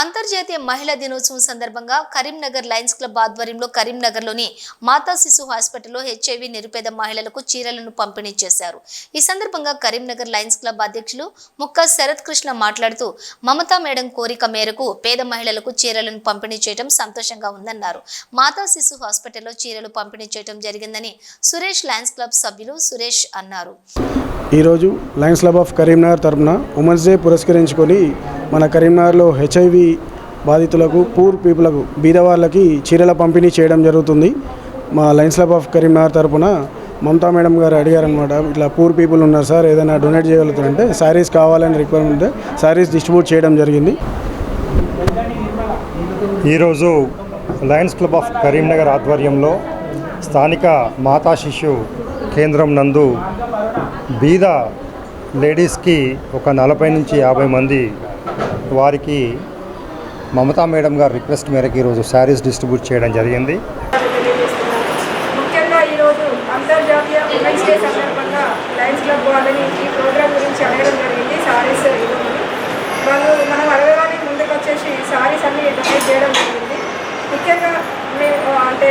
అంతర్జాతీయ మహిళా దినోత్సవం సందర్భంగా కరీంనగర్ లయన్స్ క్లబ్ ఆధ్వర్యంలో కరీంనగర్లోని మాతా శిశు హాస్పిటల్లో హెచ్ఐవి నిరుపేద మహిళలకు చీరలను పంపిణీ చేశారు. ఈ సందర్భంగా కరీంనగర్ లయన్స్ క్లబ్ అధ్యక్షులు ముక్క శరత్ కృష్ణ మాట్లాడుతూ మమతా మేడం కోరిక మేరకు పేద మహిళలకు చీరలను పంపిణీ చేయడం సంతోషంగా ఉందన్నారు. మాతా శిశు హాస్పిటల్లో చీరలు పంపిణీ చేయడం జరిగిందని సురేష్ లయన్స్ క్లబ్ సభ్యులు సురేష్ అన్నారు. ఈరోజు లయన్స్ క్లబ్ ఆఫ్ కరీంనగర్ తరఫున ఉమెన్స్ డే పురస్కరించుకొని మన కరీంనగర్లో హెచ్ఐవి బాధితులకు పూర్ పీపుల్కు బీద వాళ్ళకి చీరల పంపిణీ చేయడం జరుగుతుంది. మా లయన్స్ క్లబ్ ఆఫ్ కరీంనగర్ తరపున మమతా మేడం గారు అడిగారనమాట ఇట్లా పూర్ పీపుల్ ఉన్నారు సార్ ఏదైనా డొనేట్ చేయగలుగుతారంటే శారీస్ కావాలని రిక్వైర్మెంట్ ఉంటే శారీస్ డిస్ట్రిబ్యూట్ చేయడం జరిగింది. ఈరోజు లయన్స్ క్లబ్ ఆఫ్ కరీంనగర్ ఆధ్వర్యంలో స్థానిక మాతా శిశు కేంద్రం నందు బీద లేడీస్కి ఒక నలభై నుంచి యాభై మంది వారికి మమతా మేడం గారు రిక్వెస్ట్ మేరకు ఈరోజు శారీస్ డిస్ట్రిబ్యూట్ చేయడం జరిగింది. ముఖ్యంగా వచ్చేసి చేయడం ముఖ్యంగా అంటే